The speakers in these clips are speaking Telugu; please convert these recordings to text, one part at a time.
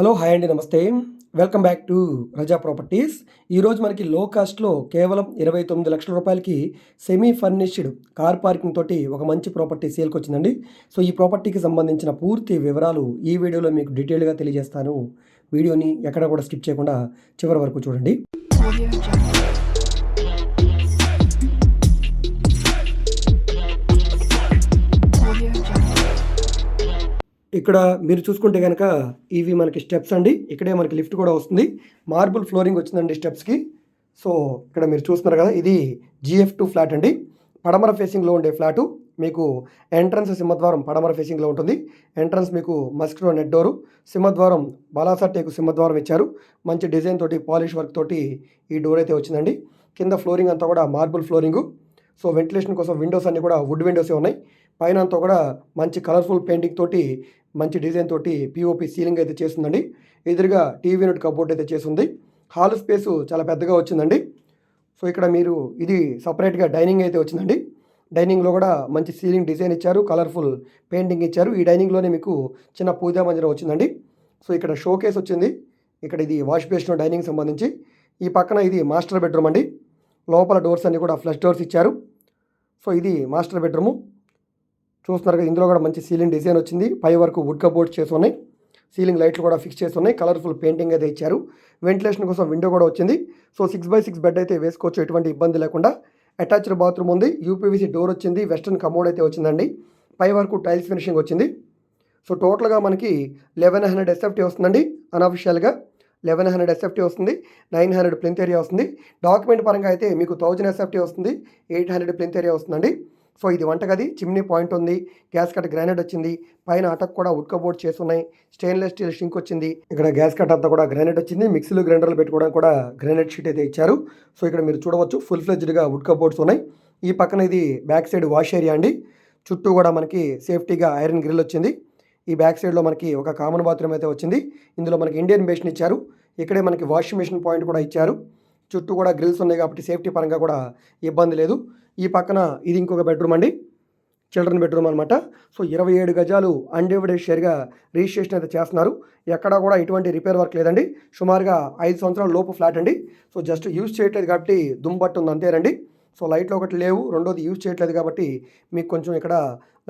హలో హాయ్ అండి నమస్తే. Welcome back to Raza properties. ఈరోజు మనకి లో కాస్ట్లో కేవలం ఇరవై తొమ్మిది లక్షల రూపాయలకి సెమీ ఫర్నిష్డ్ కార్ పార్కింగ్ తోటి ఒక మంచి ప్రాపర్టీ సేల్కి వచ్చిందండి. సో ఈ ప్రాపర్టీకి సంబంధించిన పూర్తి వివరాలు ఈ వీడియోలో మీకు డీటెయిల్గా తెలియజేస్తాను. వీడియోని ఎక్కడ కూడా స్కిప్ చేయకుండా చివరి వరకు చూడండి. ఇక్కడ మీరు చూసుకుంటే కనుక ఇవి మనకి స్టెప్స్ అండి. ఇక్కడే మనకి లిఫ్ట్ కూడా వస్తుంది. మార్బుల్ ఫ్లోరింగ్ వచ్చిందండి స్టెప్స్కి సో ఇక్కడ మీరు చూస్తున్నారు కదా ఇది జిఎఫ్ టూ ఫ్లాట్ అండి. పడమర ఫేసింగ్లో ఉండే ఫ్లాటు మీకు ఎంట్రన్స్ సింహద్వారం పడమర ఫేసింగ్లో ఉంటుంది. ఎంట్రన్స్ మీకు మస్క్రో నెట్ డోరు సింహద్వారం బాలాసా టేకు సింహద్వారం ఇచ్చారు. మంచి డిజైన్ తోటి పాలిష్ వర్క్ తోటి ఈ డోర్ అయితే వచ్చిందండి. కింద ఫ్లోరింగ్ అంతా కూడా మార్బుల్ ఫ్లోరింగు సో వెంటిలేషన్ కోసం విండోస్ అన్నీ కూడా వుడ్ విండోసే ఉన్నాయి. పైన అంతా కూడా మంచి కలర్ఫుల్ పెయింటింగ్ తోటి మంచి డిజైన్ తోటి పిఓపి సీలింగ్ అయితే చేసిందండి ఎదురుగా టీవీ యూనిట్ కబోర్డ్ అయితే చేసింది హాల్ స్పేసు చాలా పెద్దగా వచ్చిందండి. సో ఇక్కడ మీరు ఇది సపరేట్గా డైనింగ్ అయితే వచ్చిందండి. డైనింగ్లో కూడా మంచి సీలింగ్ డిజైన్ ఇచ్చారు. కలర్ఫుల్ పెయింటింగ్ ఇచ్చారు. ఈ డైనింగ్లోనే మీకు చిన్న పూజా మందిరం వచ్చిందండి. సో ఇక్కడ షో కేస్ వచ్చింది. ఇక్కడ ఇది వాష్ బేసిన్ డైనింగ్ సంబంధించి. ఈ పక్కన ఇది మాస్టర్ బెడ్రూమ్ అండి. లోపల డోర్స్ అన్నీ కూడా ఫ్లష్ డోర్స్ ఇచ్చారు. సో ఇది మాస్టర్ బెడ్రూము చూస్తున్నారు కదా ఇందులో కూడా మంచి సీలింగ్ డిజైన్ వచ్చింది. పై వరకు వుడ్ కబోర్డ్స్ చేసి ఉన్నాయి సీలింగ్ లైట్లు కూడా ఫిక్స్ చేసి ఉన్నాయి కలర్ఫుల్ పెయింటింగ్ అయితే ఇచ్చారు. వెంటిలేషన్ కోసం విండో కూడా వచ్చింది. So six by six bed అయితే వేసుకోవచ్చు ఎటువంటి ఇబ్బంది లేకుండా. అటాచ్డ్ బాత్రూమ్ ఉంది. యూపీవీసీ డోర్ వచ్చింది. వెస్టర్న్ కమోడ్ అయితే వచ్చిందండి. పై వరకు టైల్స్ ఫినిషింగ్ వచ్చింది. సో టోటల్గా మనకి లెవెన్ హండ్రెడ్ ఎస్ఎఫ్టీ వస్తుందండి అనఫిషియల్గా లెవెన్ హండ్రెడ్ ఎస్ఎఫ్టీ వస్తుంది. నైన్ హండ్రెడ్ ప్లింత్ ఏరియా వస్తుంది. డాక్యుమెంట్ పరంగా అయితే మీకు థౌజండ్ ఎస్ఎఫ్టీ వస్తుంది. ఎయిట్ హండ్రెడ్ ప్లింత్ ఏరియా వస్తుందండి. సో ఇది వంటగది చిమ్నీ పాయింట్ ఉంది గ్యాస్ కట్ గ్రానైట్ వచ్చింది పైన అటక్ కూడా ఉడ్క బోర్డ్ చేసి ఉన్నాయి స్టెయిన్లెస్ స్టీల్ షింక్ వచ్చింది. ఇక్కడ గ్యాస్ కట్ అంతా కూడా గ్రానైట్ వచ్చింది మిక్సీలు గ్రైండర్లు పెట్టుకోవడానికి కూడా గ్రానైట్ షీట్ అయితే ఇచ్చారు. సో ఇక్కడ మీరు చూడవచ్చు ఫుల్ ఫ్లెజ్డ్గా ఉడ్క బోర్డ్స్ ఉన్నాయి. ఈ పక్కన ఇది బ్యాక్ సైడ్ వాష్ ఏరియా అండి. చుట్టూ కూడా మనకి సేఫ్టీగా ఐరన్ గ్రిల్ వచ్చింది. ఈ బ్యాక్ సైడ్లో మనకి ఒక కామన్ బాత్రూమ్ అయితే వచ్చింది. ఇందులో మనకి ఇండియన్ బేషన్ ఇచ్చారు. ఇక్కడే మనకి వాషింగ్ మెషిన్ పాయింట్ కూడా ఇచ్చారు. చుట్టూ కూడా గ్రిల్స్ ఉన్నాయి కాబట్టి సేఫ్టీ పరంగా కూడా ఇబ్బంది లేదు. ఈ పక్కన ఇది ఇంకొక బెడ్రూమ్ అండి. చిల్డ్రన్ బెడ్రూమ్ అనమాట సో ఇరవై ఏడు గజాలు అన్డివైడెడ్ షేర్గా రిజిస్ట్రేషన్ అయితే చేస్తున్నారు. ఎక్కడా కూడా ఎటువంటి రిపేర్ వర్క్ లేదండి. సుమారుగా ఐదు సంవత్సరాల లోపు ఫ్లాట్ అండి. సో జస్ట్ యూజ్ చేయట్లేదు కాబట్టి దుమ్బట్టు ఉంది అంతేనండి సో లైట్లు ఒకటి లేవు. రెండోది యూజ్ చేయట్లేదు కాబట్టి మీకు కొంచెం ఇక్కడ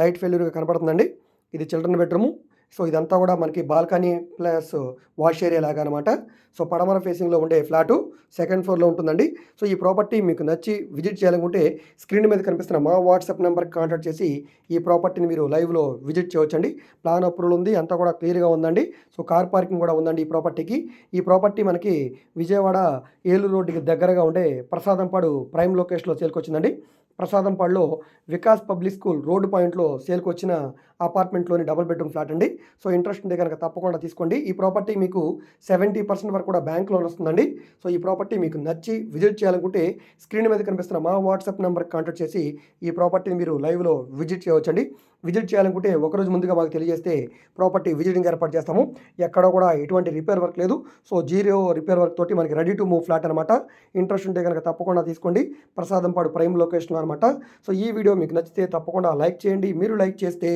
లైట్ ఫెయిల్యూర్గా కనపడుతుందండి. ఇది చిల్డ్రన్ బెడ్రూము సో ఇదంతా కూడా మనకి బాల్కనీ ప్లస్ వాష్ ఏరియా లాగా అనమాట సో పడమర ఫేసింగ్లో ఉండే ఫ్లాటు సెకండ్ ఫ్లోర్లో ఉంటుందండి. సో ఈ ప్రాపర్టీ మీకు నచ్చి విజిట్ చేయాలనుకుంటే స్క్రీన్ మీద కనిపిస్తున్న మా వాట్సాప్ నెంబర్కి కాంటాక్ట్ చేసి ఈ ప్రాపర్టీని మీరు లైవ్లో విజిట్ చేయవచ్చండి. ప్లాన్ అప్రూవల్ ఉంది అంతా కూడా క్లియర్గా ఉందండి. సో కార్ పార్కింగ్ కూడా ఉందండి ఈ ప్రాపర్టీకి. ఈ ప్రాపర్టీ మనకి విజయవాడ ఏలూరు రోడ్డుకి దగ్గరగా ఉండే ప్రసాదంపాడు ప్రైమ్ లొకేషన్లో చేరుకొచ్చిందండి. ప్రసాదంపాడులో వికాస్ పబ్లిక్ స్కూల్ రోడ్డు పాయింట్లో సేల్కి వచ్చిన అపార్ట్మెంట్లోని డబుల్ బెడ్రూమ్ ఫ్లాట్ అండి. సో ఇంట్రెస్ట్ ఉంటే కనుక తప్పకుండా తీసుకోండి. ఈ ప్రాపర్టీ మీకు సెవెంటీ పర్సెంట్ వరకు కూడా బ్యాంక్ లోన్ వస్తుందండి. సో ఈ ప్రాపర్టీ మీకు నచ్చి విజిట్ చేయాలనుకుంటే స్క్రీన్ మీద కనిపిస్తున్న మా వాట్సాప్ నెంబర్కి కాంటాక్ట్ చేసి ఈ ప్రాపర్టీని మీరు లైవ్లో విజిట్ చేయవచ్చండి. విజిట్ చేయాలనుకుంటే ఒకరోజు ముందుగా మాకు తెలియజేస్తే ప్రాపర్టీ విజిటింగ్ ఏర్పాటు చేస్తాము. ఎక్కడ కూడా ఎటువంటి రిపేర్ వర్క్ లేదు. సో జీరో రిపేర్ వర్క్ తోటి మనకి రెడీ టు మూవ్ ఫ్లాట్ అనమాట ఇంట్రెస్ట్ ఉంటే కనుక తప్పకుండా తీసుకోండి. ప్రసాదంపాడు ప్రైమ్ లొకేషన్ అనమాట సో ఈ వీడియో మీకు నచ్చితే తప్పకుండా లైక్ చేయండి. మీరు లైక్ చేస్తే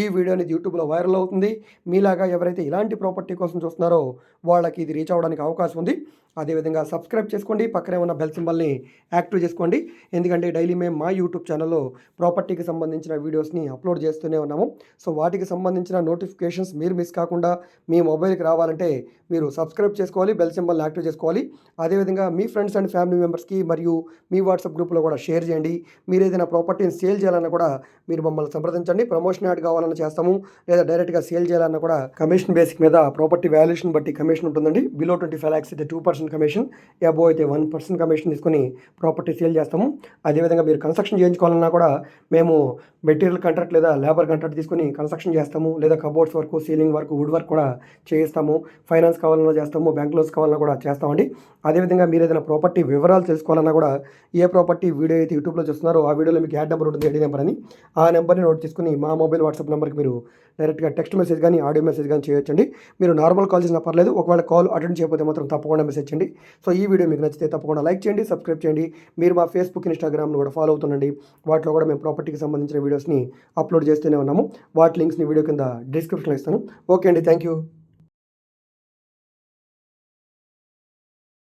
ఈ వీడియో అనేది యూట్యూబ్లో వైరల్ అవుతుంది. మీలాగా ఎవరైతే ఇలాంటి ప్రాపర్టీ కోసం చూస్తున్నారో వాళ్ళకి ఇది రీచ్ అవ్వడానికి అవకాశం ఉంది. అదేవిధంగా సబ్స్క్రైబ్ చేసుకోండి. పక్కనే ఉన్న బెల్ సింబల్ని యాక్టివ్ చేసుకోండి. ఎందుకంటే డైలీ మేము మా యూట్యూబ్ ఛానల్లో ప్రాపర్టీకి సంబంధించిన వీడియోస్ని అప్లోడ్ చేస్తూనే ఉన్నాము. సో వాటికి సంబంధించిన నోటిఫికేషన్స్ మీరు మిస్ కాకుండా మీ మొబైల్కి రావాలంటే మీరు సబ్స్క్రైబ్ చేసుకోవాలి బెల్ సింబల్ని యాక్టివ్ చేసుకోవాలి. అదేవిధంగా మీ ఫ్రెండ్స్ అండ్ ఫ్యామిలీ మెంబర్స్కి మరియు మీ వాట్సాప్ గ్రూప్లో కూడా షేర్ చేయండి. మీరు ఏదైనా ప్రాపర్టీని సేల్ చేయాలన్నా కూడా మీరు మమ్మల్ని సంప్రదించండి. ప్రమోషన్ యాడ్ కావాలన్నా చేస్తాము. లేదా డైరెక్ట్గా సేల్ చేయాలన్నా కూడా కమిషన్ బేసిక్ మీద ప్రాపర్టీ వాల్యుయేషన్ బట్టి కమిషన్ ఉంటుందండి. బిలో ట్వంటీ ఫైవ్ ల్యాక్స్ అయితే టూ పర్సెంట్ కమిషన్. అబో అయితే వన్ పర్సెంట్ కమిషన్ తీసుకొని ప్రాపర్టీ సేల్ చేస్తాము. అదేవిధంగా మీరు కన్స్ట్రక్షన్ చేయించుకోవాలన్నా కూడా మేము మెటీరియల్ కాంట్రాక్ట్ లేదా లేబర్ కాంట్రాక్ట్ తీసుకొని కన్స్ట్రక్షన్ చేస్తాము. లేదా cupboards work ceiling work wood work కూడా చేయిస్తాము. ఫైనాన్స్ కావాలన్నా చేస్తాము. బ్యాంక్ లోన్స్ కావాలన్నా కూడా చేస్తామండి. అదేవిధంగా మీరు ఏదైనా ప్రాపర్టీ వివరాలు తెలుసుకోవాలన్నా కూడా ఏ ప్రాపర్టీ వీడియో అయితే యూట్యూబ్లో చూస్తున్నారో. ఆ వీడియోలో మీకు యాడ్ నెంబర్ ఉంటుంది ఎడి నెంబర్ అని. ఆ నెంబర్ని నోట్ చేసుకుని మా మొబైల్ వాట్సాప్ నెంబర్కి మీరు డైరెక్ట్గా టెక్స్ట్ మెసేజ్ కానీ ఆడియో మెసేజ్ కానీ చేయొచ్చండి. మీరు నార్మల్ కాల్ చేసినా పర్లేదు ఒకవేళ కాల్ అటెండ్ చేయకపోతే మాత్రం తప్పకుండా మెసేజ్ చేయండి. సో ఈ వీడియో మీకు నచ్చితే తప్పకుండా లైక్ చేయండి సబ్స్క్రైబ్ చేయండి. మీరు మా ఫేస్బుక్ ఇన్స్టాగ్రామ్ను కూడా ఫాలో అవుతుండండి. వాటిలో కూడా మేము ప్రాపర్టీకి సంబంధించిన వీడియోస్ని అప్లోడ్ చేస్తూనే ఉన్నాము. వాటి లింక్స్ని వీడియో కింద డిస్క్రిప్షన్లో ఇస్తాను. ఓకే అండి థ్యాంక్ యూ.